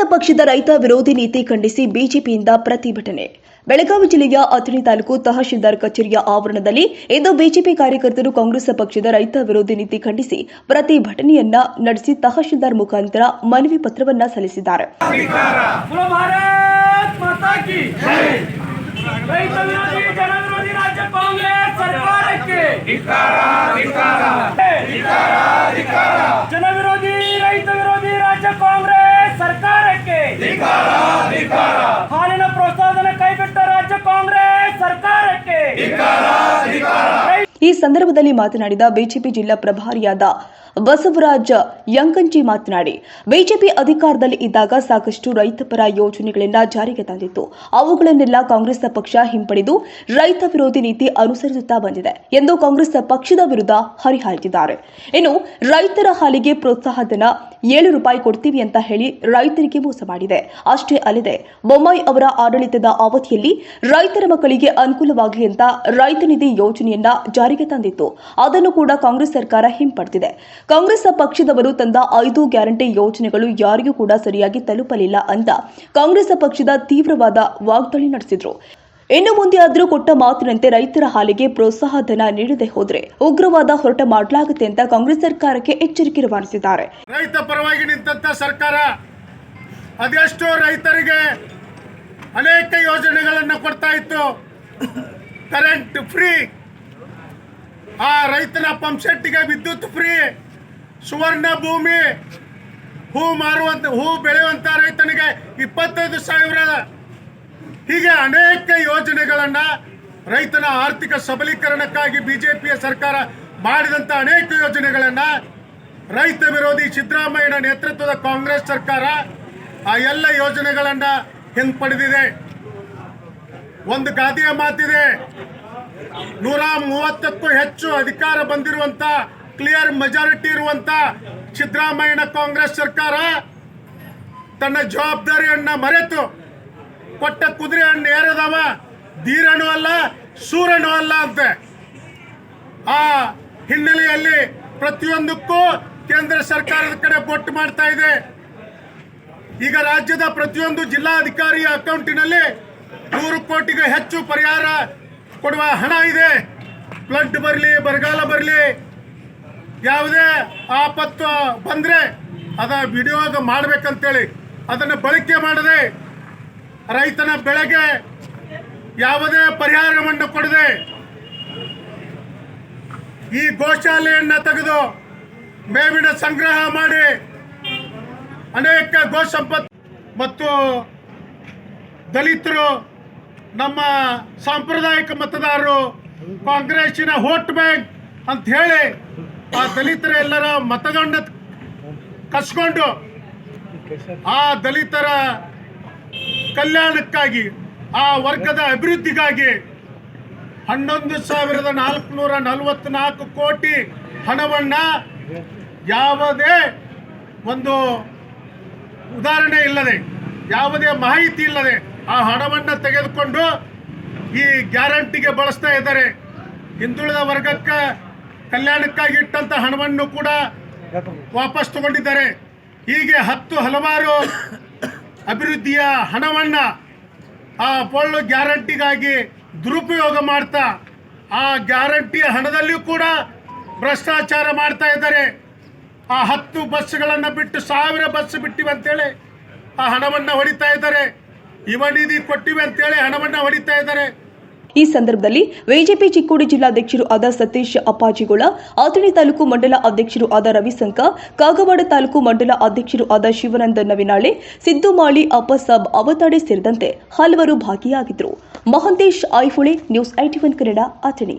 ಕಾಂಗ್ರೆಸ್ ಪಕ್ಷದ ರೈತ ವಿರೋಧಿ ನೀತಿ ಖಂಡಿಸಿ ಬಿಜೆಪಿಯಿಂದ ಪ್ರತಿಭಟನೆ. ಬೆಳಗಾವಿ ಜಿಲ್ಲೆಯ ಅಥಣಿ ತಾಲೂಕು ತಹಶೀಲ್ದಾರ್ ಕಚೇರಿಯ ಆವರಣದಲ್ಲಿ ಇಂದು ಬಿಜೆಪಿ ಕಾರ್ಯಕರ್ತರು ಕಾಂಗ್ರೆಸ್ ಪಕ್ಷದ ರೈತ ವಿರೋಧಿ ನೀತಿ ಖಂಡಿಸಿ ಪ್ರತಿಭಟನೆಯನ್ನ ನಡೆಸಿ ತಹಶೀಲ್ದಾರ್ ಮುಖಾಂತರ ಮನವಿ ಪತ್ರವನ್ನ ಸಲ್ಲಿಸಿದ್ದಾರೆ. बोलो ಸರ್ಕಾರಕ್ಕೆ ಹಾಲಿನ ಪ್ರೋತ್ಸಾಹನ ಕೈಬಿಟ್ಟ ರಾಜ್ಯ ಕಾಂಗ್ರೆಸ್ ಸರ್ಕಾರಕ್ಕೆ ಈ ಸಂದರ್ಭದಲ್ಲಿ ಮಾತನಾಡಿದ ಬಿಜೆಪಿ ಜಿಲ್ಲಾ ಪ್ರಭಾರಿಯಾದ ಬಸವರಾಜ ಯಂಕಂಚಿ ಮಾತನಾಡಿ, ಬಿಜೆಪಿ ಅಧಿಕಾರದಲ್ಲಿ ಇದ್ದಾಗ ಸಾಕಷ್ಟು ರೈತಪರ ಯೋಜನೆಗಳನ್ನ ಜಾರಿಗೆ ತಂದಿತ್ತು. ಅವುಗಳನ್ನೆಲ್ಲ ಕಾಂಗ್ರೆಸ್ ಪಕ್ಷ ಹಿಂಪಡೆದು ರೈತ ವಿರೋಧಿ ನೀತಿ ಅನುಸರಿಸುತ್ತಾ ಬಂದಿದೆ ಎಂದು ಕಾಂಗ್ರೆಸ್ ಪಕ್ಷದ ವಿರುದ್ಧ ಹರಿಹಾಯ್ದಿದ್ದಾರೆ. ಇನ್ನು ರೈತರ ಹಾಲಿಗೆ ಪ್ರೋತ್ಸಾಹಧನ ಏಳು ರೂಪಾಯಿ ಕೊಡ್ತೀವಿ ಅಂತ ಹೇಳಿ ರೈತರಿಗೆ ಮೋಸ ಮಾಡಿದೆ. ಅಷ್ಟೇ ಅಲ್ಲದೆ, ಬೊಮ್ಮಾಯಿ ಅವರ ಆಡಳಿತದ ಅವಧಿಯಲ್ಲಿ ರೈತರ ಮಕ್ಕಳಿಗೆ ಅನುಕೂಲವಾಗಲಿ ಅಂತ ರೈತ ನಿಧಿ ಯೋಜನೆಯನ್ನ ಜಾರಿಗೆ ತಂದಿತ್ತು. ಅದನ್ನು ಕೂಡ ಕಾಂಗ್ರೆಸ್ ಸರ್ಕಾರ ಹಿಂಪಡೆದಿದೆ. ಕಾಂಗ್ರೆಸ್ ಪಕ್ಷದವರು ತಂದ ಐದು ಗ್ಯಾರಂಟಿ ಯೋಜನೆಗಳು ಯಾರಿಗೂ ಕೂಡ ಸರಿಯಾಗಿ ತಲುಪಲಿಲ್ಲ ಅಂತ ಕಾಂಗ್ರೆಸ್ ಪಕ್ಷದ ತೀವ್ರವಾದ ವಾಗ್ದಾಳಿ ನಡೆಸಿದ್ರು. ಇನ್ನು ಮುಂದೆ ಆದರೂ ಕೊಟ್ಟ ಮಾತಿನಂತೆ ರೈತರ ಹಾಲಿಗೆ ಪ್ರೋತ್ಸಾಹ ಧನ ನೀಡದೆ ಹೋದರೆ ಉಗ್ರವಾದ ಹೊರಟ ಮಾಡಲಾಗುತ್ತೆ ಅಂತ ಕಾಂಗ್ರೆಸ್ ಸರ್ಕಾರಕ್ಕೆ ಎಚ್ಚರಿಕೆ ರವಾನಿಸಿದ್ದಾರೆ. ರೈತ ಪರವಾಗಿ ನಿಂತ ಸರ್ಕಾರ, ಅದೆಷ್ಟೋ ರೈತರಿಗೆ ಅನೇಕ ಯೋಜನೆಗಳನ್ನು ಕೊಡ್ತಾ ಇತ್ತು. ಕರೆಂಟ್ ಫ್ರೀ ಆ ರೈತನ ಪಂಪ್ ಸೆಟ್ಗೆ ವಿದ್ಯುತ್ ಫ್ರೀ, ಸುವರ್ಣ ಭೂಮಿ, ಹೂ ಮಾರುವಂತ, ಹೂ ಬೆಳೆಯುವಂತ ರೈತನಿಗೆ ಇಪ್ಪತ್ತೈದು ಸಾವಿರ. ಹೀಗೆ ಅನೇಕ ಯೋಜನೆಗಳನ್ನು ರೈತನ ಆರ್ಥಿಕ ಸಬಲೀಕರಣಕ್ಕಾಗಿ ಬಿಜೆಪಿಯ ಸರ್ಕಾರ ಮಾಡಿದಂತ ಅನೇಕ ಯೋಜನೆಗಳನ್ನ ರೈತ ವಿರೋಧಿ ಸಿದ್ದರಾಮಯ್ಯನ ನೇತೃತ್ವದ ಕಾಂಗ್ರೆಸ್ ಸರ್ಕಾರ ಆ ಎಲ್ಲ ಯೋಜನೆಗಳನ್ನ ಹಿಂಪಡೆದಿದೆ. ಒಂದು ಗಾದೆಯ ಮಾತಿದೆ. ನೂರ ಮೂವತ್ತಕ್ಕೂ ಹೆಚ್ಚು ಅಧಿಕಾರ ಬಂದಿರುವಂತ ಕ್ಲಿಯರ್ ಮೆಜಾರಿಟಿ ಇರುವಂತ ಸಿದ್ದರಾಮಯ್ಯನ ಕಾಂಗ್ರೆಸ್ ಸರ್ಕಾರ ತನ್ನ ಜವಾಬ್ದಾರಿಯನ್ನ ಮರೆತು ಕೊಟ್ಟ ಕುದುರೆಯನ್ನು ಏರದವ, ಧೀರನೂ ಅಲ್ಲ, ಸೂರನೂ ಅಲ್ಲ ಅಂತೆ. ಆ ಹಿನ್ನೆಲೆಯಲ್ಲಿ ಪ್ರತಿಯೊಂದಕ್ಕೂ ಕೇಂದ್ರ ಸರ್ಕಾರದ ಕಡೆ ಬೊಟ್ಟು ಮಾಡ್ತಾ ಇದೆ. ಈಗ ರಾಜ್ಯದ ಪ್ರತಿಯೊಂದು ಜಿಲ್ಲಾಧಿಕಾರಿಯ ಅಕೌಂಟಿನಲ್ಲಿ ನೂರು ಕೋಟಿಗೆ ಹೆಚ್ಚು ಪರಿಹಾರ ಕೊಡುವ ಹಣ ಇದೆ. ಫ್ಲಡ್ ಬರಲಿ, ಬರಗಾಲ ಬರಲಿ. ಯಾವುದೇ ಆಪತ್ತು ಬಂದರೆ ಅದ ವಿಡಿಯೋ ಮಾಡಬೇಕಂತೇಳಿ ಅದನ್ನು ಬಳಕೆ ಮಾಡದೆ ರೈತನ ಬೆಳೆಗೆ ಯಾವುದೇ ಪರಿಹಾರವನ್ನು ಕೊಡದೆ ಈ ಗೋಶಾಲೆಯನ್ನು ತೆಗೆದು ಮೇವಿನ ಸಂಗ್ರಹ ಮಾಡಿ ಅನೇಕ ಗೋ ಸಂಪತ್ ಮತ್ತು ದಲಿತರು ನಮ್ಮ ಸಾಂಪ್ರದಾಯಿಕ ಮತದಾರರು ಕಾಂಗ್ರೆಸ್ಸಿನ ಹೋಟ್ ಬ್ಯಾಂಕ್ ಅಂತ ಹೇಳಿ ಆ ದಲಿತರ ಎಲ್ಲರ ಮತಗಂಡ ಕಸ್ಕೊಂಡು ಆ ದಲಿತರ ಕಲ್ಯಾಣಕ್ಕಾಗಿ, ಆ ವರ್ಗದ ಅಭಿವೃದ್ಧಿಗಾಗಿ ಹನ್ನೊಂದು ಸಾವಿರದ ನಾಲ್ಕುನೂರ ನಲವತ್ನಾಲ್ಕು ಕೋಟಿ ಹಣವನ್ನ ಯಾವುದೇ ಒಂದು ಉದಾಹರಣೆ ಇಲ್ಲದೆ, ಯಾವುದೇ ಮಾಹಿತಿ ಇಲ್ಲದೆ ಆ ಹಣವನ್ನು ತೆಗೆದುಕೊಂಡು ಈ ಗ್ಯಾರಂಟಿಗೆ ಬಳಸ್ತಾ ಇದ್ದಾರೆ. ಹಿಂದುಳಿದ ವರ್ಗಕ್ಕೆ ಕಲ್ಯಾಣಕ್ಕಾಗಿ ಇಟ್ಟಂತ ಹಣವನ್ನು ಕೂಡ ವಾಪಸ್ ತಗೊಂಡಿದ್ದಾರೆ. ಹೀಗೆ ಹತ್ತು ಹಲವಾರು ಅಭಿವೃದ್ಧಿಯ ಹಣವನ್ನ ಆ ಪೊಳ್ಳು ಗ್ಯಾರಂಟಿಗಾಗಿ ದುರುಪಯೋಗ ಮಾಡ್ತಾ ಆ ಗ್ಯಾರಂಟಿಯ ಹಣದಲ್ಲಿಯೂ ಕೂಡ ಭ್ರಷ್ಟಾಚಾರ ಮಾಡ್ತಾ ಇದ್ದಾರೆ. ಆ ಹತ್ತು ಬಸ್ಗಳನ್ನು ಬಿಟ್ಟು ಸಾವಿರ ಬಸ್ ಬಿಟ್ಟಿವೆ ಅಂತೇಳಿ ಆ ಹಣವನ್ನು ಹೊಡಿತಾ ಇದ್ದಾರೆ. ನಿಧಿ ಕೊಟ್ಟಿವೆ ಅಂತೇಳಿ ಹಣವನ್ನ ಹೊಡಿತಾ ಇದ್ದಾರೆ. ಈ ಸಂದರ್ಭದಲ್ಲಿ ಬಿಜೆಪಿ ಚಿಕ್ಕೋಡಿ ಜಿಲ್ಲಾಧ್ಯಕ್ಷರು ಆದ ಸತೀಶ್ ಅಪ್ಪಾಜಿಗೋಳ ಆತಣಿ ತಾಲೂಕು ಮಂಡಲ ಅಧ್ಯಕ್ಷರು ಆದ ರವಿಸಂಕ ಕಾಗವಾಡ ತಾಲೂಕು ಮಂಡಲ ಅಧ್ಯಕ್ಷರು ಆದ ಶಿವನಂದ ನವಿನಾಳೆ ಸಿದ್ದುಮಾಳಿ ಅಪ್ಪಸಾಬ್ ಅವತಾಡೆ ಸೇರಿದಂತೆ ಹಲವರು ಭಾಗಿಯಾಗಿದ್ದರು. Mahantesh ಐಫುಳೆ news IT one Kannada, Athani.